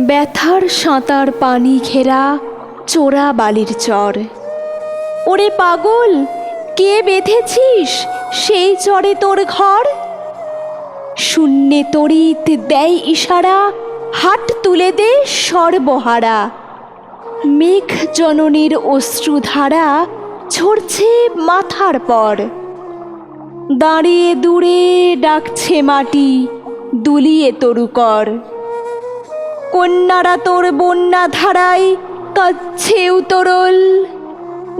ব্যথার সাঁতার পানি ঘেরা চোরা বালির চর। ওরে পাগল, কে বেঁধেছিস সেই চরে তোর ঘর? শূন্যে তড়িৎ দেয় ইশারা হাট তুলে দে সর্বহারা। মেঘ জননীর অশ্রুধারা ঝরছে মাথার পর। দাঁড়িয়ে দূরে ডাকছে মাটি, দুলিয়ে তরুকর। কন্যারা তোর বন্যা ধারায় কাচ্ছে উতরল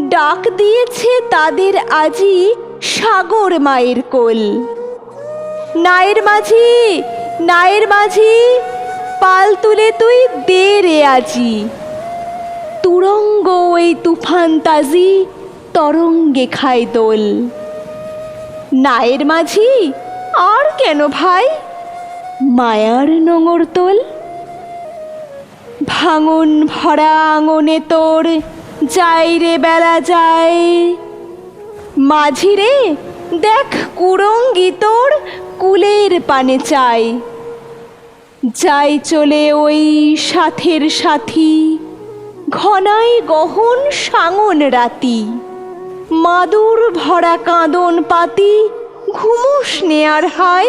ডাক দিয়েছে তাদের আজি সাগর মায়ের কোল। নায়ের মাঝি নায়ের মাঝি, পাল তুলে তুই দে রে আজি। তুরঙ্গ ওই তুফান তাজি তরঙ্গে খায় দোল। নায়ের মাঝি, আর কেন ভাই? মায়ার নোঙর তোল। ভাঙন ভরা আঙনে তোর, যাই রে বেলা যায় মাঝি রে দেখ কুরঙ্গি তোর, কুলের পানে চাই। যাই চলে ওই সাথের সাথী, ঘনাই গহন সাঙন রাতি। মাদুর ভরা কাঁদন পাতি, ঘুমুস নেয়ার হাই।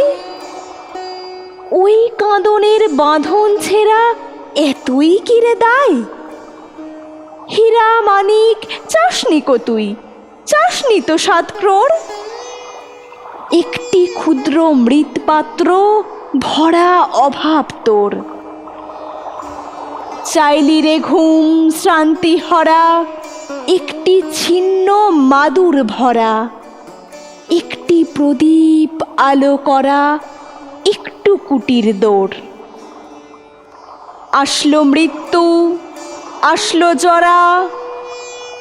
ওই কাঁদনের বাঁধন ছেঁড়া এতই কিরে দায় হীরা মানিক, চাসনি কো তুই? চাসনি তো সাত ক্রোড়? একটি ক্ষুদ্র মৃৎপাত্র ভরা অভাব তোর। চাইলি রে ঘুম শ্রান্তি হরা, একটি ছিন্ন মাদুর ভরা, একটি প্রদীপ আলো করা, একটু কুটির দৌড়। আসলো মৃত্যু, আসলো জরা,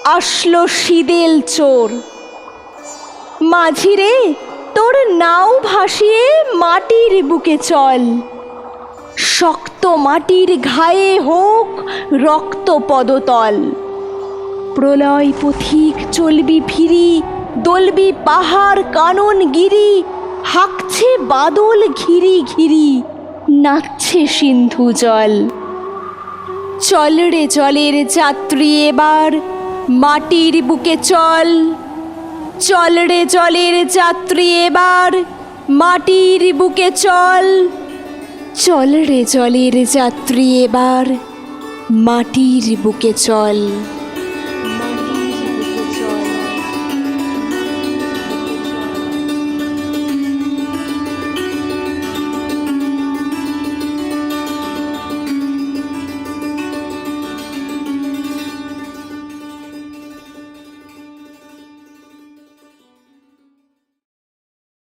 আসলো শীদেল চোর। মাঝিরে, তোর নাও ভাসিয়ে মাটির বুকে চল। শক্ত মাটির ঘায়ে হোক রক্ত পদতল। প্রলয় পথিক চলবি ফিরি, দলবি পাহাড় কানন গিরি, হাঁকছে বাদল ঘিরি ঘিরি, নাচছে সিন্ধু জল। চল রে জলের যাত্রী এবার, মাটির বুকে চল। চল রে জলের যাত্রী এবার, মাটির বুকে চল। চল রে জলের যাত্রী এবার, মাটির বুকে চল।